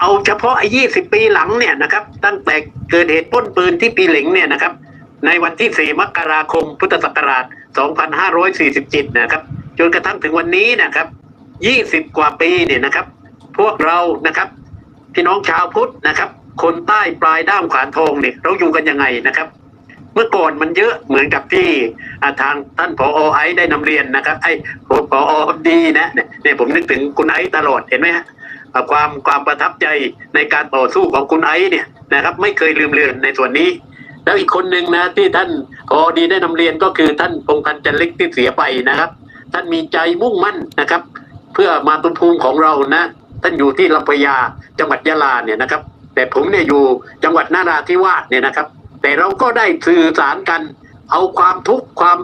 เอาเฉพาะไอ้ยี่สิบปีหลังเนี่ยนะครับ ตั้งแต่เกิดเหตุป้นปืนที่ปีหลิงเนี่ยนะครับ ในวันที่ 4 มกราคม พุทธศักราช 2547 นะครับ จนกระทั่งถึงวันนี้นะครับ 20 กว่าปีเนี่ยนะครับ พวกเรานะครับพี่น้องชาวพุทธนะครับ คนใต้ปลายด้ามขวานทองเนี่ยเราอยู่กันยังไงนะครับ เมื่อก่อนมันเยอะเหมือนกับที่าทางท่านผอไอได้นำเรียนนะครับ ไอ้ผอดีนะเนี่ยผมนึกถึงคุณไอตลอดเห็นไหมฮะ ความความประทับใจในการต่อสู้ของคุณไอซ์เนี่ยนะครับ ไม่เคยลืมเลือนในส่วนนี้ แล้วอีกคนหนึ่งนะที่ท่านพอดีได้นำเรียนก็คือท่านพงษ์พันธ์จันทร์เล็กที่เสียไปนะครับ ท่านมีใจมุ่งมั่นนะครับ เพื่อมาตุภูมิของเรานะ ท่านอยู่ที่ลำพญาจังหวัดยะลาเนี่ยนะครับ แต่ผมเนี่ยอยู่จังหวัดนาราธิวาสเนี่ยนะครับ แต่เราก็ได้สื่อสารกัน เอาความทุกข์ความ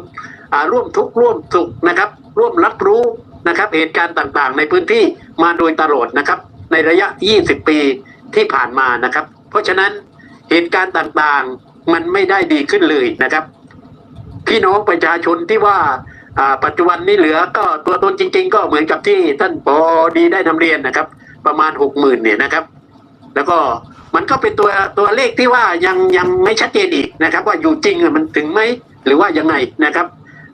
ร่วมทุกข์ร่วมสุขนะครับ ร่วมรับรู้ นะครับเหตุการณ์ต่างๆ ในพื้นที่มาโดยตลอดนะครับ ในระยะ 20 ปีที่ผ่านมานะครับ เพราะฉะนั้นเหตุการณ์ต่างๆมันไม่ได้ดีขึ้นเลยนะครับพี่น้องประชาชนที่ว่าปัจจุบันนี้เหลือก็ตัวตนจริง ๆ ก็เหมือนกับที่ท่านปอดีได้นำเรียนนะครับ ประมาณหกหมื่นเนี่ยนะครับ แล้วก็มันก็เป็นตัวตัวเลขที่ว่ายังยังไม่ชัดเจนอีกนะครับ ว่าอยู่จริงอะมันถึงไหมหรือว่ายังไงนะครับ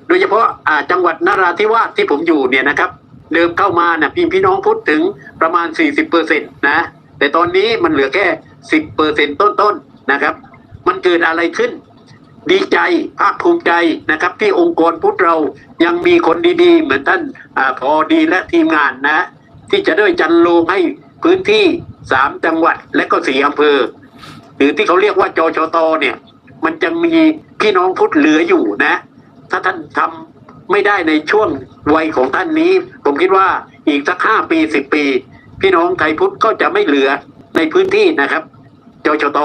โดยเฉพาะอ่าจังหวัดนราธิวาสที่ผมอยู่เนี่ยนะครับ เดิมเข้ามานะพี่พี่น้องพูดถึงประมาณ 40เปอร์เซ็นต์นะแต่ตอนนี้มันเหลือแค่ 10เปอร์เซ็นต์ต้นๆนะครับ มันเกิดอะไรขึ้น ดีใจภาคภูมิใจนะครับ ที่องค์กรพุทธเรายังมีคนดีๆ เหมือนท่านอพอดีและทีมงานนะ ที่จะได้จันโลงให้พื้นที่สามจังหวัดและก็สี่อำเภอ หรือที่เขาเรียกว่าจชตเนี่ย มันจะมีพี่น้องพุทธเหลืออยู่นะ ถ้าท่านทำไม่ได้ในช่วงวัยของท่านนี้ ผมคิดว่าอีกสักห้าปีสิบปี พี่น้องไทยพุทธก็จะไม่เหลือในพื้นที่นะครับจชต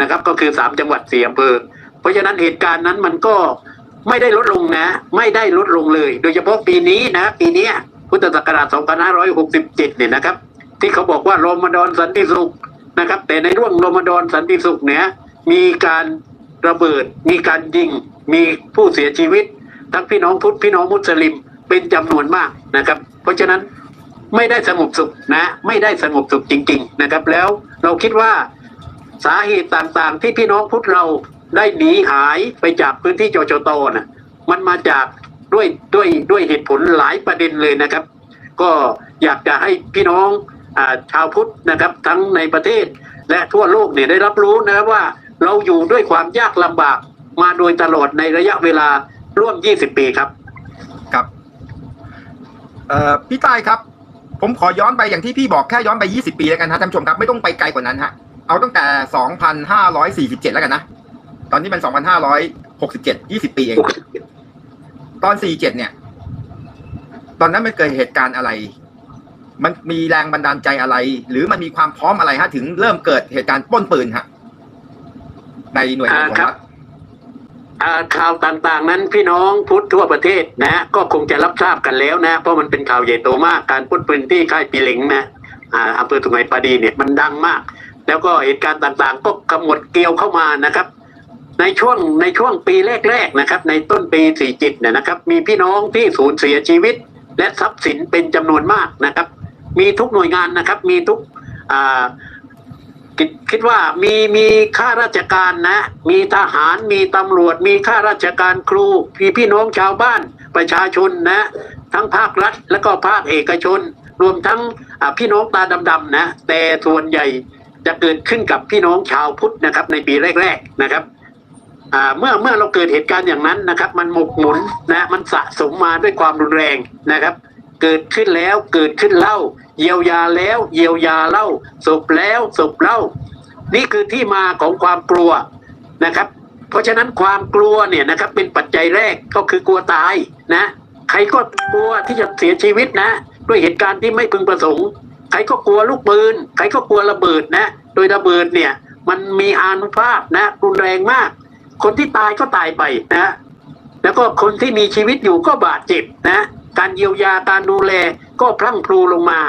นะครับ ก็คือสามจังหวัดสี่อำเภอ เพราะฉะนั้นเหตุการณ์นั้นมันก็ไม่ได้ลดลงนะ ไม่ได้ลดลงเลย โดยเฉพาะปีนี้นะ ปีนี้พุทธศักราช2567เนี่ยนะครับ ที่เขาบอกว่าโรมฎอนสันติสุขนะครับ แต่ในร่วงโรมฎอนสันติสุขเนี่ยมีการระเบิดมีการยิง มีผู้เสียชีวิต ทั้งพี่น้องพุทธพี่น้องมุสลิมเป็นจำนวนมากนะครับ เพราะฉะนั้นไม่ได้สงบสุขนะ ไม่ได้สงบสุขจริง ๆ นะครับ แล้วเราคิดว่าสาเหตุต่างๆ ที่พี่น้องพุทธเราได้หนีหายไปจากพื้นที่จชตน่ะมันมาจากด้วยด้วยด้วยเหตุผลหลายประเด็นเลยนะครับ ก็อยากจะให้พี่น้องอชาวพุทธนะครับ ทั้งในประเทศและทั่วโลกเนี่ยได้รับรู้นะครับว่าเราอยู่ด้วยความยากลำบาก มาโดยตลอดในระยะเวลาร่วม 20 ปีครับครับเอ่อพี่ใต้ครับ ผมขอย้อนไปอย่างที่พี่บอกแค่ย้อนไป 20 ปีแล้วกันฮะท่านผู้ชมครับไม่ต้องไปไกลกว่านั้นฮะเอาตั้งแต่ 2,547 แล้วกันนะ ตอนนี้เป็น 2,567 20 ปีเอง ตอน 47 เนี่ย ตอนนั้นมันเกิดเหตุการณ์อะไร มันมีแรงบันดาลใจอะไร หรือมันมีความพร้อมอะไรฮะ ถึงเริ่มเกิดเหตุการณ์ปล้นปืนฮะ ในหน่วยงานของอ่าครัรับฐอ่า ข่าวต่างๆ นั้นพี่น้องพุทธทั่วประเทศนะก็คงจะรับทราบกันแล้วนะ เพราะมันเป็นข่าวใหญ่โตมากการปล้นปืนที่ค่ายปีเหลงนะอ่าอำเภอสุไหงปาดีเนี่ยมันดังมาก แล้วก็เหตุการณ์ต่างๆ ก็ขมวดเกลียวเข้ามานะครับ ในช่วงในช่วงปีแรกๆนะครับ ในต้นปีสี่จิตเนี่ยนะครับ มีพี่น้องที่สูญเสียชีวิต และทรัพย์สินเป็นจำนวนมากนะครับ มีทุกหน่วยงานนะครับ มีทุกอ่า คิดคิดว่ามีมีข้าราชการนะ มีทหารมีตำรวจ มีข้าราชการครูพี่พี่น้องชาวบ้านประชาชนนะ ทั้งภาครัฐและก็ภาคเอกชน รวมทั้งพี่น้องตาดำๆนะ แต่ส่วนใหญ่จะเกิดขึ้นกับพี่น้องชาวพุทธนะครับ ในปีแรก ๆนะครับเมื่อเมื่อเราเกิดเหตุการณ์อย่างนั้นนะครับ มันหมกหมุนนะมันสะสมมาด้วยความรุนแรงนะครับ เกิดขึ้นแล้วเกิดขึ้นเล่า เยียวยาแล้วเยียวยาเล่าศพแล้วศพเล่า นี่คือที่มาของความกลัวนะครับ เพราะฉะนั้นความกลัวเนี่ยนะครับเป็นปัจจัยแรกก็คือกลัวตายนะ ใครก็กลัวที่จะเสียชีวิตนะ ด้วยเหตุการณ์ที่ไม่พึงประสงค์ ใครก็กลัวลูกปืน ใครก็กลัวระเบิดนะ โดยระเบิดเนี่ยมันมีอานุภาพนะรุนแรงมาก คนที่ตายก็ตายไปนะ แล้วก็คนที่มีชีวิตอยู่ก็บาดเจ็บนะ การเยียวยาการดูแลก็พลั่งพลูลงมา